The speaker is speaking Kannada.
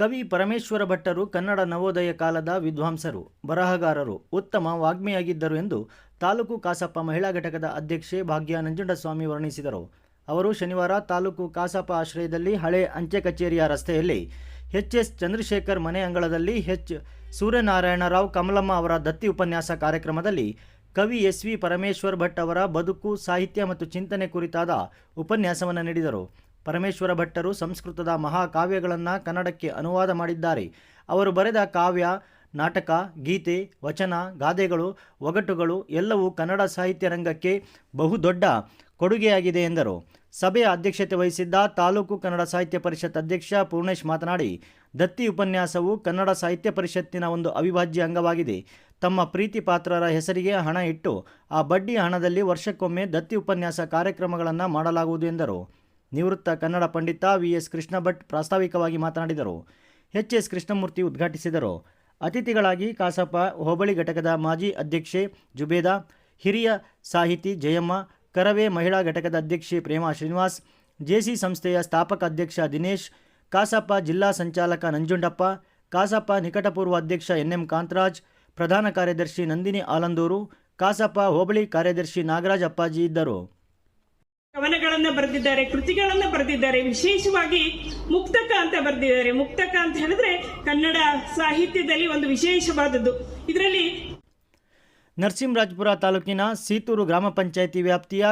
ಕವಿ ಪರಮೇಶ್ವರ ಭಟ್ಟರು ಕನ್ನಡ ನವೋದಯ ಕಾಲದ ವಿದ್ವಾಂಸರು, ಬರಹಗಾರರು, ಉತ್ತಮ ವಾಗ್ಮಿಯಾಗಿದ್ದರು ಎಂದು ತಾಲೂಕು ಕಾಸಪ್ಪ ಮಹಿಳಾ ಘಟಕದ ಅಧ್ಯಕ್ಷೆ ಭಾಗ್ಯ ನಂಜುಂಡಸ್ವಾಮಿ ವರ್ಣಿಸಿದರು. ಅವರು ಶನಿವಾರ ತಾಲೂಕು ಕಾಸಪ್ಪ ಆಶ್ರಯದಲ್ಲಿ ಹಳೆ ಅಂಚೆ ಕಚೇರಿಯ ರಸ್ತೆಯಲ್ಲಿ ಎಚ್ ಎಸ್ ಚಂದ್ರಶೇಖರ್ ಮನೆ ಅಂಗಳದಲ್ಲಿ ಎಚ್. ಸೂರ್ಯನಾರಾಯಣರಾವ್ ಕಮಲಮ್ಮ ಅವರ ದತ್ತಿ ಉಪನ್ಯಾಸ ಕಾರ್ಯಕ್ರಮದಲ್ಲಿ ಕವಿ ಎಸ್ ವಿ ಪರಮೇಶ್ವರ್ ಭಟ್ ಅವರ ಬದುಕು, ಸಾಹಿತ್ಯ ಮತ್ತು ಚಿಂತನೆ ಕುರಿತಾದ ಉಪನ್ಯಾಸವನ್ನು ನೀಡಿದರು. ಪರಮೇಶ್ವರ ಭಟ್ಟರು ಸಂಸ್ಕೃತದ ಮಹಾಕಾವ್ಯಗಳನ್ನು ಕನ್ನಡಕ್ಕೆ ಅನುವಾದ ಮಾಡಿದ್ದಾರೆ. ಅವರು ಬರೆದ ಕಾವ್ಯ, ನಾಟಕ, ಗೀತೆ, ವಚನ, ಗಾದೆಗಳು, ಒಗಟುಗಳು ಎಲ್ಲವೂ ಕನ್ನಡ ಸಾಹಿತ್ಯ ರಂಗಕ್ಕೆ ಬಹುದೊಡ್ಡ ಕೊಡುಗೆಯಾಗಿದೆ ಎಂದರು. ಸಭೆಯ ಅಧ್ಯಕ್ಷತೆ ವಹಿಸಿದ್ದ ತಾಲೂಕು ಕನ್ನಡ ಸಾಹಿತ್ಯ ಪರಿಷತ್ ಅಧ್ಯಕ್ಷ ಪೂರ್ಣೇಶ್ ಮಾತನಾಡಿ, ದತ್ತಿ ಉಪನ್ಯಾಸವು ಕನ್ನಡ ಸಾಹಿತ್ಯ ಪರಿಷತ್ತಿನ ಒಂದು ಅವಿಭಾಜ್ಯ ಅಂಗವಾಗಿದೆ. ತಮ್ಮ ಪ್ರೀತಿ ಪಾತ್ರರ ಹೆಸರಿಗೆ ಹಣ ಇಟ್ಟು, ಆ ಬಡ್ಡಿ ಹಣದಲ್ಲಿ ವರ್ಷಕ್ಕೊಮ್ಮೆ ದತ್ತಿ ಉಪನ್ಯಾಸ ಕಾರ್ಯಕ್ರಮಗಳನ್ನು ಮಾಡಲಾಗುವುದು ಎಂದರು. ನಿವೃತ್ತ ಕನ್ನಡ ಪಂಡಿತ ವಿ ಎಸ್ ಕೃಷ್ಣ ಭಟ್ ಪ್ರಾಸ್ತಾವಿಕವಾಗಿ ಮಾತನಾಡಿದರು. ಎಚ್. ಎಸ್. ಕೃಷ್ಣಮೂರ್ತಿ ಉದ್ಘಾಟಿಸಿದರು. ಅತಿಥಿಗಳಾಗಿ ಕಾಸಪ್ಪ ಹೋಬಳಿ ಘಟಕದ ಮಾಜಿ ಅಧ್ಯಕ್ಷೆ ಜುಬೇದಾ, ಹಿರಿಯ ಸಾಹಿತಿ ಜಯಮ್ಮ, ಕರವೇ ಮಹಿಳಾ ಘಟಕದ ಅಧ್ಯಕ್ಷೆ ಪ್ರೇಮಾ ಶ್ರೀನಿವಾಸ್, ಜೆಸಿ ಸಂಸ್ಥೆಯ ಸ್ಥಾಪಕ ಅಧ್ಯಕ್ಷ ದಿನೇಶ್ ಕಾಸಪ್ಪ ಜಿಲ್ಲಾ ಸಂಚಾಲಕ ನಂಜುಂಡಪ್ಪ ಕಾಸಪ್ಪ ನಿಕಟಪೂರ್ವ ಅಧ್ಯಕ್ಷ ಎನ್ ಎಂ ಕಾಂತರಾಜ್, ಪ್ರಧಾನ ಕಾರ್ಯದರ್ಶಿ ನಂದಿನಿ ಆಲಂದೂರು ಕಾಸಪ್ಪ ಹೋಬಳಿ ಕಾರ್ಯದರ್ಶಿ ನಾಗರಾಜ್ ಅಪ್ಪಾಜಿ ಇದ್ದರು. ಕವನಗಳನ್ನ ಬರೆದಿದ್ದಾರೆ, ಕೃತಿಗಳನ್ನ ಬರೆದಿದ್ದಾರೆ, ವಿಶೇಷವಾಗಿ ಮುಕ್ತಕ ಅಂತ ಬರೆದಿದ್ದಾರೆ. ಮುಕ್ತಕ ಅಂತ ಹೇಳಿದ್ರೆ ಕನ್ನಡ ಸಾಹಿತ್ಯದಲ್ಲಿ ಒಂದು ವಿಶೇಷವಾದದ್ದು. ಇದರಲ್ಲಿ ನರಸಿಂಹರಾಜಪುರ ತಾಲೂಕಿನ ಸೀತೂರು ಗ್ರಾಮ ಪಂಚಾಯಿತಿ ವ್ಯಾಪ್ತಿಯ